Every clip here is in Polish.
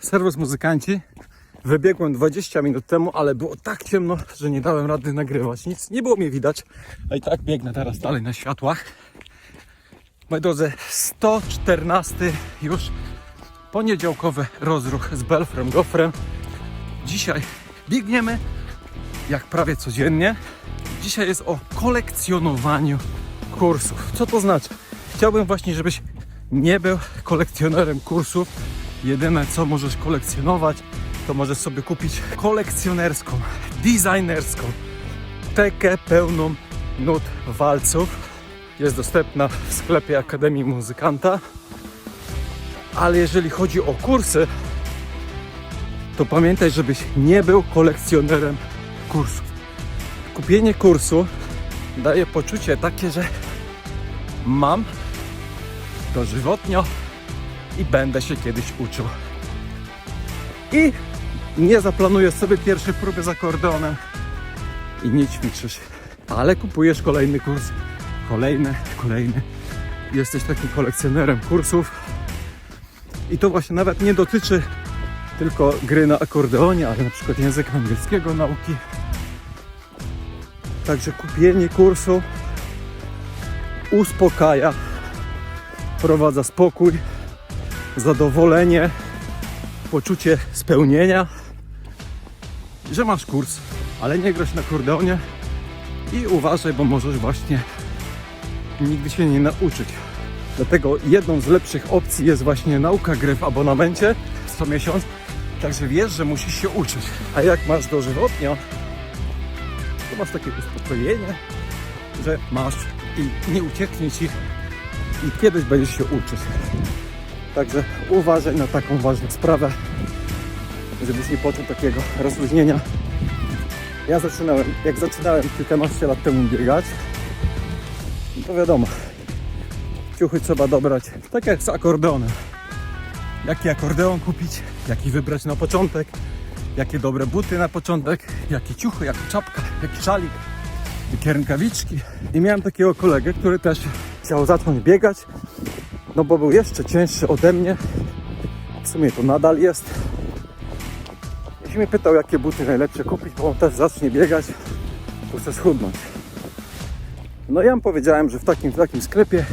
Serwus muzykanci. Wybiegłem 20 minut temu, ale było tak ciemno, że nie dałem rady nagrywać. Nic nie było mnie widać. A i tak biegnę teraz dalej na światłach. Moi drodzy, 114 już poniedziałkowy rozruch z Belfrem Gofrem. Dzisiaj biegniemy jak prawie codziennie. Dzisiaj jest o kolekcjonowaniu kursów. Co to znaczy? Chciałbym właśnie, żebyś nie był kolekcjonerem kursów. Jedyne co możesz kolekcjonować, to możesz sobie kupić kolekcjonerską, designerską tekę pełną nut walców. Jest dostępna w sklepie Akademii Muzykanta. Ale jeżeli chodzi o kursy, to pamiętaj, żebyś nie był kolekcjonerem kursów. Kupienie kursu daje poczucie takie, że mam dożywotnio i będę się kiedyś uczył. I nie zaplanujesz sobie pierwszej próby z akordeonem i nie ćwiczysz, ale kupujesz kolejny kurs, kolejny, kolejny. Jesteś takim kolekcjonerem kursów i to właśnie nawet nie dotyczy tylko gry na akordeonie, ale na przykład języka angielskiego nauki. Także kupienie kursu uspokaja, wprowadza spokój, zadowolenie, poczucie spełnienia, że masz kurs, ale nie grasz na akordeonie i uważaj, bo możesz właśnie nigdy się nie nauczyć. Dlatego jedną z lepszych opcji jest właśnie nauka gry w abonamencie co miesiąc, także wiesz, że musisz się uczyć. A jak masz dożywotnio, to masz takie uspokojenie, że masz i nie ucieknie ci i kiedyś będziesz się uczyć. Także uważaj na taką ważną sprawę, żebyś nie poczuł takiego rozluźnienia. Ja zaczynałem, jak zaczynałem kilkanaście lat temu biegać, to wiadomo, ciuchy trzeba dobrać, tak jak z akordeonem. Jaki akordeon kupić, jaki wybrać na początek, jakie dobre buty na początek, jakie ciuchy, jaka czapka, jaki szalik, jakie rękawiczki. I miałem takiego kolegę, który też chciał zacząć biegać, no bo był jeszcze cięższy ode mnie. W sumie to nadal jest. I się mnie pytał, jakie buty najlepsze kupić, bo on też zacznie biegać, bo chce schudnąć. No ja mu powiedziałem, że w takim, w takim sklepie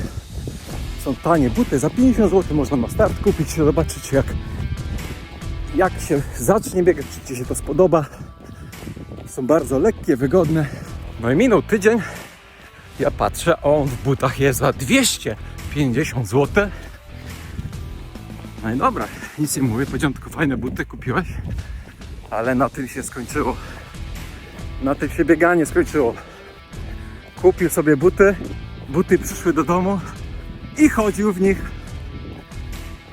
są tanie buty, za 50 zł można na start kupić, zobaczyć jak, jak się zacznie biegać, czy Ci się to spodoba. Są bardzo lekkie, wygodne. No i minął tydzień, ja patrzę, on w butach jest za 250 zł. No i dobra, nic nie mówię, powiedziałem tylko fajne buty kupiłeś, ale na tym się skończyło. Na tym się bieganie skończyło. Kupił sobie buty, buty przyszły do domu, i chodził w nich.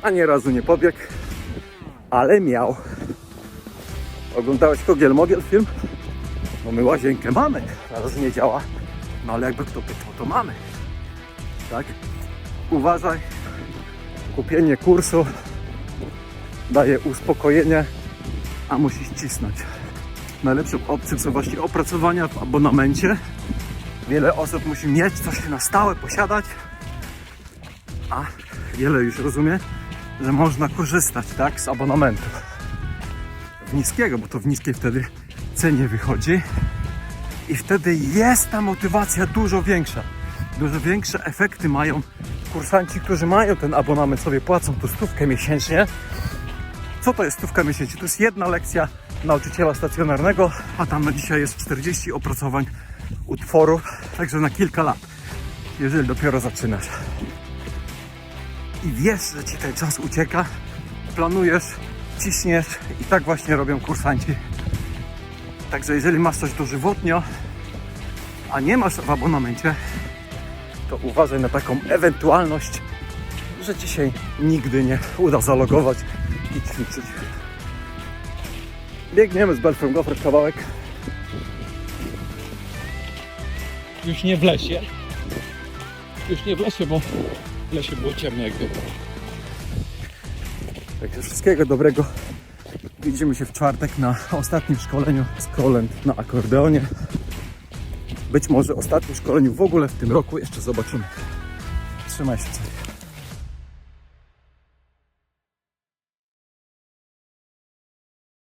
A nie razu nie pobiegł, ale miał. Oglądałeś Kogiel Mogiel film? No my łazienkę mamy, teraz nie działa. No ale jakby kto pytał, to mamy. Tak? Uważaj, kupienie kursu daje uspokojenie, a musisz cisnąć. Najlepszą opcją są właśnie opracowania w abonamencie. Wiele osób musi mieć coś na stałe, posiadać a wiele już rozumie, że można korzystać tak, z abonamentu. W niskiego, bo to w niskiej wtedy cenie wychodzi i wtedy jest ta motywacja dużo większa. Dużo większe efekty mają kursanci, którzy mają ten abonament, sobie płacą tu stówkę miesięcznie. Co to jest stówka miesięcznie? To jest jedna lekcja nauczyciela stacjonarnego, a tam na dzisiaj jest 40 opracowań utworów, także na kilka lat, jeżeli dopiero zaczynasz i wiesz, że ci ten czas ucieka, planujesz, ciśniesz i tak właśnie robią kursanci. Także jeżeli masz coś dożywotnio, a nie masz w abonamencie, to uważaj na taką ewentualność, że się nigdy nie uda zalogować i ćwiczyć. Biegniemy z Belfrem Gofret kawałek. Już nie w lesie. Już nie w lesie, bo w lesie było ciemno jak gdyby. Także wszystkiego dobrego. Widzimy się w czwartek na ostatnim szkoleniu z kolęd na akordeonie. Być może ostatnim szkoleniu w ogóle w tym roku. Jeszcze zobaczymy. Trzymaj się.